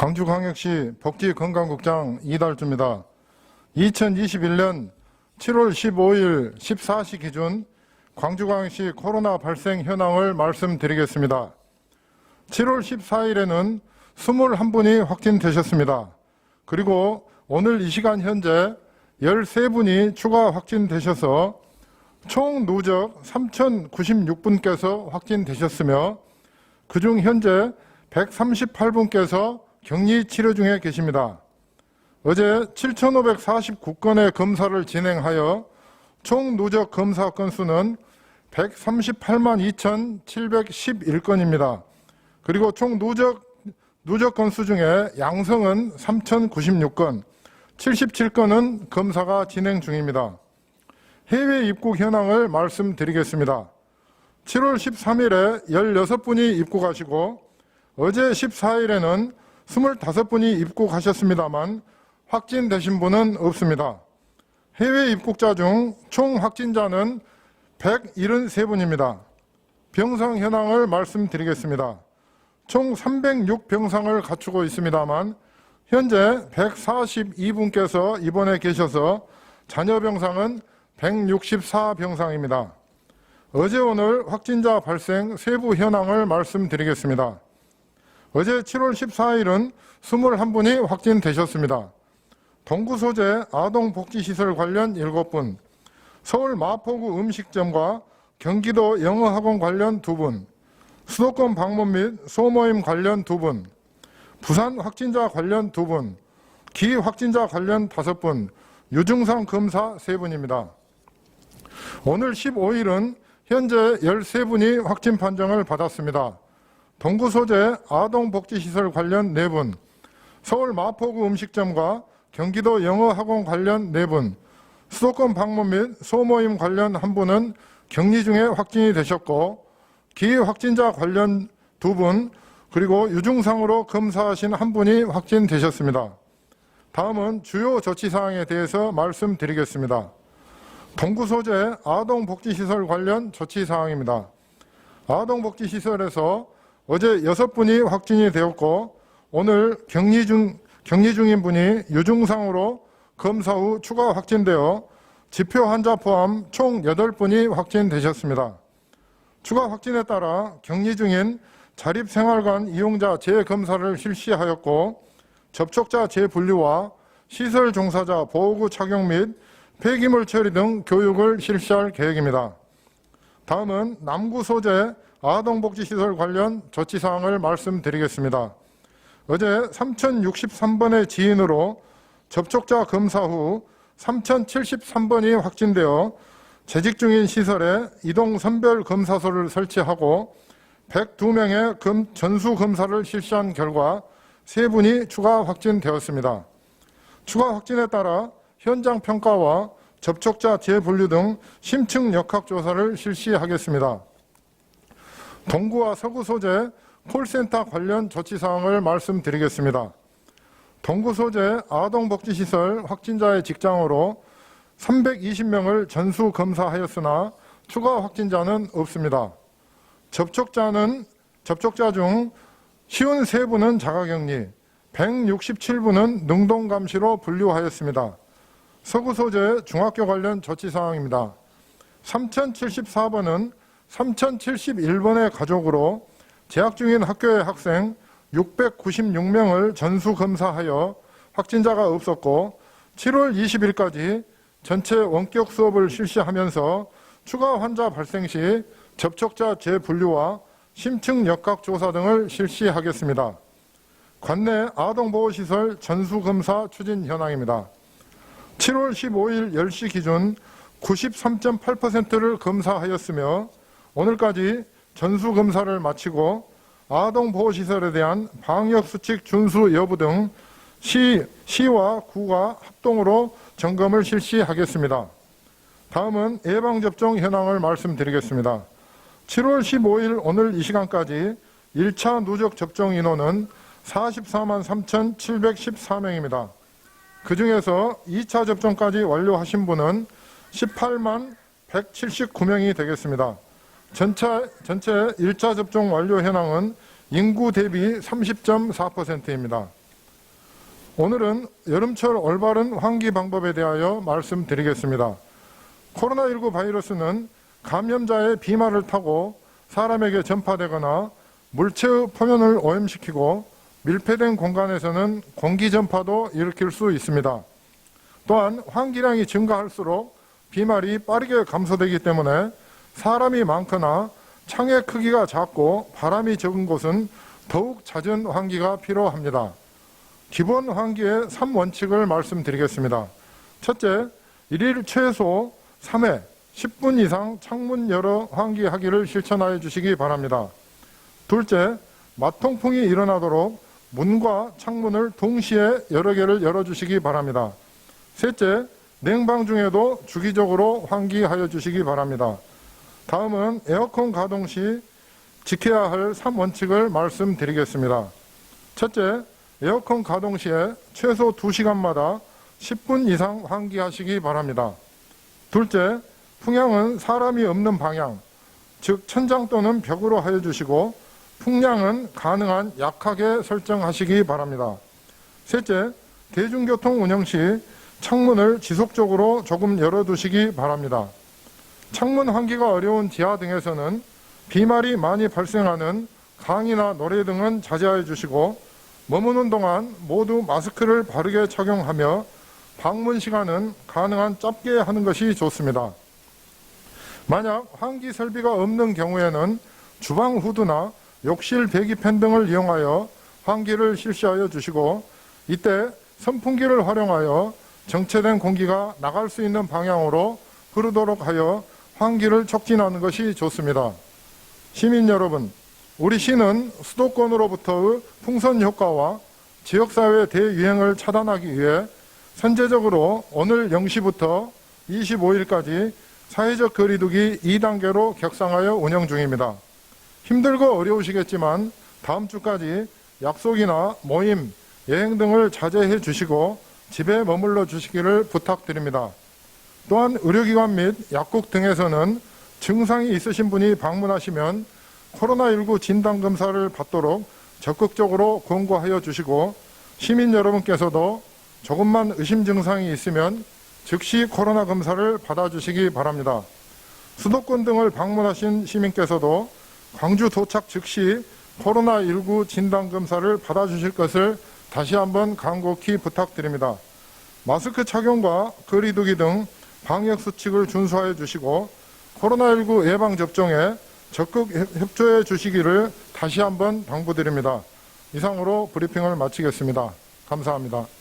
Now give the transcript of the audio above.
광주광역시 복지건강국장 이달주입니다. 2021년 7월 15일 14시 기준 광주광역시 코로나 발생 현황을 말씀드리겠습니다. 7월 14일에는 21분이 확진되셨습니다. 그리고 오늘 이 시간 현재 13분이 추가 확진되셔서 총 누적 3,096분께서 확진되셨으며 그중 현재 138분께서 격리 치료 중에 계십니다. 어제 7,549건의 검사를 진행하여 총 누적 검사 건수는 138만 2,711건입니다. 그리고 총 누적 누적 건수 중에 양성은 3,096건, 77건은 검사가 진행 중입니다. 해외 입국 현황을 말씀드리겠습니다. 7월 13일에 16분이 입국하시고 어제 14일에는 25분이 입국하셨습니다만 확진되신 분은 없습니다. 해외 입국자 중 총 확진자는 173분입니다. 병상 현황을 말씀드리겠습니다. 총 306병상을 갖추고 있습니다만 현재 142분께서 입원해 계셔서 잔여 병상은 164병상입니다. 어제 오늘 확진자 발생 세부 현황을 말씀드리겠습니다. 어제 7월 14일은 21분이 확진되셨습니다. 동구 소재 아동복지시설 관련 7분, 서울 마포구 음식점과 경기도 영어학원 관련 2분, 수도권 방문 및 소모임 관련 2분, 부산 확진자 관련 2분, 기 확진자 관련 5분, 유증상 검사 3분입니다. 오늘 15일은 현재 13분이 확진 판정을 받았습니다. 동구 소재 아동복지시설 관련 4분, 서울 마포구 음식점과 경기도 영어학원 관련 4분, 수도권 방문 및 소모임 관련 1분은 격리 중에 확진이 되셨고 기 확진자 관련 2분 그리고 유증상으로 검사하신 1분이 확진되셨습니다. 다음은 주요 조치사항에 대해서 말씀드리겠습니다. 동구 소재 아동복지시설 관련 조치사항입니다. 아동복지시설에서 어제 여섯 분이 확진이 되었고 오늘 격리 중 격리 중인 분이 유증상으로 검사 후 추가 확진되어 지표 환자 포함 총 8분이 확진되셨습니다. 추가 확진에 따라 격리 중인 자립생활관 이용자 재검사를 실시하였고 접촉자 재분류와 시설 종사자 보호구 착용 및 폐기물 처리 등 교육을 실시할 계획입니다. 다음은 남구 소재 아동복지시설 관련 조치사항을 말씀드리겠습니다. 어제 3063번의 지인으로 접촉자 검사 후 3073번이 확진되어 재직 중인 시설에 이동 선별 검사소를 설치하고 102명의 전수 검사를 실시한 결과 3분이 추가 확진되었습니다. 추가 확진에 따라 현장 평가와 접촉자 재분류 등 심층 역학 조사를 실시하겠습니다. 동구와 서구 소재 콜센터 관련 조치 사항을 말씀드리겠습니다. 동구 소재 아동복지시설 확진자의 직장으로 320명을 전수 검사하였으나 추가 확진자는 없습니다. 접촉자는 접촉자 중 53분은 자가격리, 167분은 능동감시로 분류하였습니다. 서구 소재 중학교 관련 조치 사항입니다. 3074번은 3071번의 가족으로 재학 중인 학교의 학생 696명을 전수 검사하여 확진자가 없었고 7월 20일까지 전체 원격 수업을 실시하면서 추가 환자 발생 시 접촉자 재분류와 심층 역학 조사 등을 실시하겠습니다. 관내 아동보호시설 전수검사 추진 현황입니다. 7월 15일 10시 기준 93.8%를 검사하였으며 오늘까지 전수검사를 마치고 아동보호시설에 대한 방역수칙 준수 여부 등 시, 시와 구가 합동으로 점검을 실시하겠습니다. 다음은 예방접종 현황을 말씀드리겠습니다. 7월 15일 오늘 이 시간까지 1차 누적 접종 인원은 44만 3,714명입니다. 그 중에서 2차 접종까지 완료하신 분은 18만 179명이 되겠습니다. 전체, 전체 1차 접종 완료 현황은 인구 대비 30.4%입니다. 오늘은 여름철 올바른 환기 방법에 대하여 말씀드리겠습니다. 코로나19 바이러스는 감염자의 비말을 타고 사람에게 전파되거나 물체의 표면을 오염시키고 밀폐된 공간에서는 공기 전파도 일으킬 수 있습니다. 또한 환기량이 증가할수록 비말이 빠르게 감소되기 때문에 사람이 많거나 창의 크기가 작고 바람이 적은 곳은 더욱 잦은 환기가 필요합니다. 기본 환기의 3원칙을 말씀드리겠습니다. 첫째, 일일 최소 3회 10분 이상 창문 열어 환기하기를 실천하여 주시기 바랍니다. 둘째, 마통풍이 일어나도록 문과 창문을 동시에 여러 개를 열어주시기 바랍니다. 셋째, 냉방 중에도 주기적으로 환기하여 주시기 바랍니다. 다음은 에어컨 가동 시 지켜야 할 3원칙을 말씀드리겠습니다. 첫째, 에어컨 가동 시에 최소 2시간마다 10분 이상 환기하시기 바랍니다. 둘째, 풍향은 사람이 없는 방향, 즉 천장 또는 벽으로 하여 주시고 풍량은 가능한 약하게 설정하시기 바랍니다. 셋째, 대중교통 운영 시 창문을 지속적으로 조금 열어두시기 바랍니다. 창문 환기가 어려운 지하 등에서는 비말이 많이 발생하는 강이나 노래 등은 자제하여 주시고 머무는 동안 모두 마스크를 바르게 착용하며 방문 시간은 가능한 짧게 하는 것이 좋습니다. 만약 환기 설비가 없는 경우에는 주방 후드나 욕실 배기팬 등을 이용하여 환기를 실시하여 주시고 이때 선풍기를 활용하여 정체된 공기가 나갈 수 있는 방향으로 흐르도록 하여 환기를 촉진하는 것이 좋습니다. 시민 여러분, 우리 시는 수도권으로부터의 풍선 효과와 지역사회 대유행을 차단하기 위해 선제적으로 오늘 0시부터 25일까지 사회적 거리두기 2단계로 격상하여 운영 중입니다. 힘들고 어려우시겠지만 다음 주까지 약속이나 모임, 여행 등을 자제해 주시고 집에 머물러 주시기를 부탁드립니다. 또한 의료기관 및 약국 등에서는 증상이 있으신 분이 방문하시면 코로나19 진단 검사를 받도록 적극적으로 권고하여 주시고 시민 여러분께서도 조금만 의심 증상이 있으면 즉시 코로나 검사를 받아주시기 바랍니다. 수도권 등을 방문하신 시민께서도 광주 도착 즉시 코로나19 진단 검사를 받아주실 것을 다시 한번 간곡히 부탁드립니다. 마스크 착용과 거리두기 등 방역 수칙을 준수하여 주시고 코로나19 예방 접종에 적극 협조해 주시기를 다시 한번 당부드립니다. 이상으로 브리핑을 마치겠습니다. 감사합니다.